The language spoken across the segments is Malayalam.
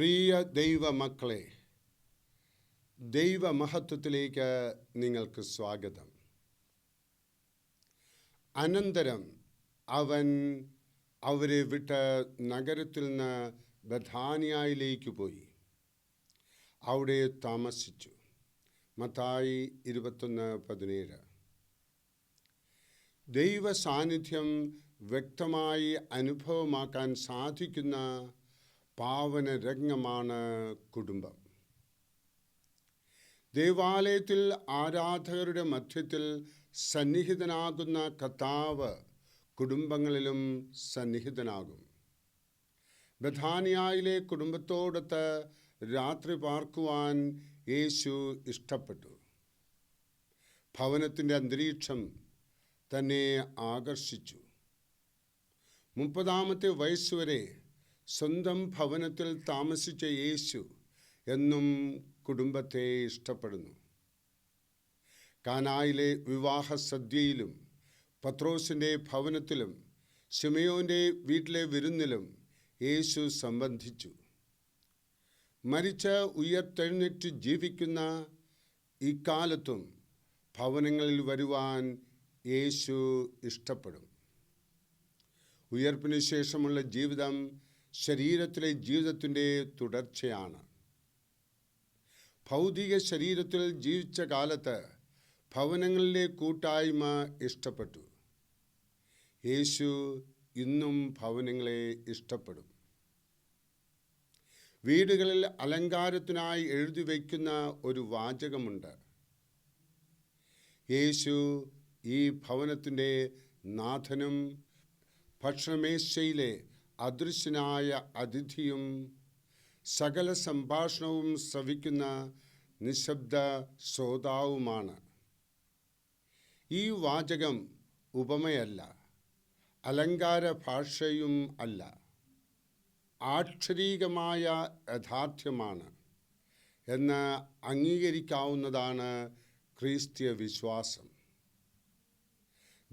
പ്രിയ ദൈവ മക്കളെ ദൈവ മഹത്വത്തിലേക്ക് നിങ്ങൾക്ക് സ്വാഗതം. അനന്തരം അവൻ അവരെ വിട്ട് നഗരത്തിൽ നിന്ന് ബഥാനിയായിലേക്ക് പോയി. അവിടെ താമസിച്ചു. മത്തായി ഇരുപത്തൊന്ന് പതിനേഴ്. ദൈവ സാന്നിധ്യം വ്യക്തമായി അനുഭവമാക്കാൻ സാധിക്കുന്ന പാവന രംഗമാണ് കുടുംബം. ദേവാലയത്തിൽ ആരാധകരുടെ മധ്യത്തിൽ സന്നിഹിതനാകുന്ന കർത്താവ് കുടുംബങ്ങളിലും സന്നിഹിതനാകും. ബഥാനിയായിലെ കുടുംബത്തോടൊത്ത് രാത്രി പാർക്കുവാൻ യേശു ഇഷ്ടപ്പെട്ടു. ഭവനത്തിന്റെ അന്തരീക്ഷം തന്നെ ആകർഷിച്ചു. മുപ്പതാമത്തെ വയസ്സുവരെ സ്വന്തം ഭവനത്തിൽ താമസിച്ച യേശു എന്നും കുടുംബത്തെ ഇഷ്ടപ്പെടുന്നു. കാനായിലെ വിവാഹ സദ്യയിലും പത്രോസിന്റെ ഭവനത്തിലും ശിമയോന്റെ വീട്ടിലെ വിരുന്നിലും യേശു സംബന്ധിച്ചു. മരിച്ച ഉയർത്തെഴുന്നേറ്റ് ജീവിക്കുന്ന ഇക്കാലത്തും ഭവനങ്ങളിൽ വരുവാൻ യേശു ഇഷ്ടപ്പെടും. ഉയർപ്പിന് ശേഷമുള്ള ജീവിതം ശരീരത്തിലെ ജീവിതത്തിന്റെ തുടർച്ചയാണ്. ഭൗതിക ശരീരത്തിൽ ജീവിച്ച കാലത്ത് ഭവനങ്ങളിലെ കൂട്ടായ്മ ഇഷ്ടപ്പെട്ടു. യേശു ഇന്നും ഭവനങ്ങളെ ഇഷ്ടപ്പെടും. വീടുകളിൽ അലങ്കാരത്തിനായി എഴുതി വയ്ക്കുന്ന ഒരു വാചകമുണ്ട്. യേശു ഈ ഭവനത്തിന്റെ നാഥനും ഭക്ഷണമേശയിലെ അദൃശ്യനായ അതിഥിയും സകല സംഭാഷണവും ശ്രവിക്കുന്ന നിശബ്ദ ശ്രോതാവുമാണ്. ഈ വാചകം ഉപമയല്ല അലങ്കാര ഭാഷയും അല്ല ആക്ഷരീകമായ യഥാർത്ഥ്യമാണ് എന്ന് അംഗീകരിക്കാവുന്നതാണ് ക്രിസ്തീയ വിശ്വാസം.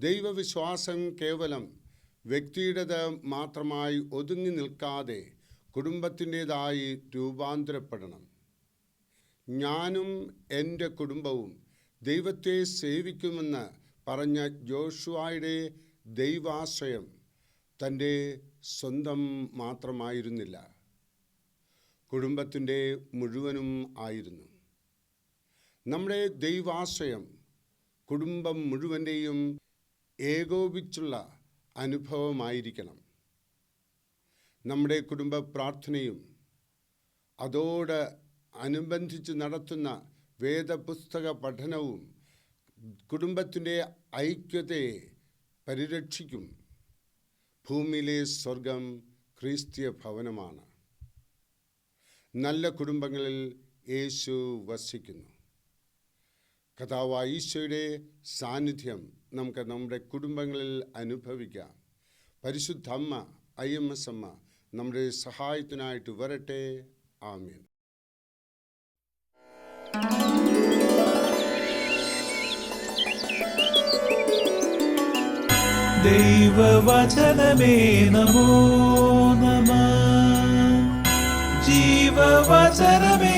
ദൈവവിശ്വാസം കേവലം വ്യക്തിയുടേത് മാത്രമായി ഒതുങ്ങി നിൽക്കാതെ കുടുംബത്തിന്റെതായി രൂപാന്തരപ്പെടണം. ഞാനും എന്റെ കുടുംബവും ദൈവത്തെ സേവിക്കുമെന്ന് പറഞ്ഞ ജോഷുവായുടെ ദൈവാശ്രയം തന്റെ സ്വന്തം മാത്രമായിരുന്നില്ല. കുടുംബത്തിന്റെ മുഴുവനും ആയിരുന്നു. നമ്മുടെ ദൈവാശ്രയം കുടുംബം മുഴുവന്റെയും ഏകോപിച്ചുള്ള അനുഭവമായിരിക്കണം. നമ്മുടെ കുടുംബ പ്രാർത്ഥനയും അതോട് അനുബന്ധിച്ച് നടത്തുന്ന വേദപുസ്തക പഠനവും കുടുംബത്തിന്റെ ഐക്യതയെ പരിരക്ഷിക്കും. ഭൂമിയിലെ സ്വർഗം ക്രിസ്തീയ ഭവനമാണ്. നല്ല കുടുംബങ്ങളിൽ യേശു വസിക്കുന്നു. കഥാവ് ഈശോയുടെ സാന്നിധ്യം നമുക്ക് നമ്മുടെ കുടുംബങ്ങളിൽ അനുഭവിക്കാം. പരിശുദ്ധ അമ്മ ഐ എം എസ് അമ്മ നമ്മുടെ സഹായത്തിനായിട്ട് വരട്ടെ. ആമീൻ. ദൈവവചനമേ നമോ നമ. ജീവവചനമേ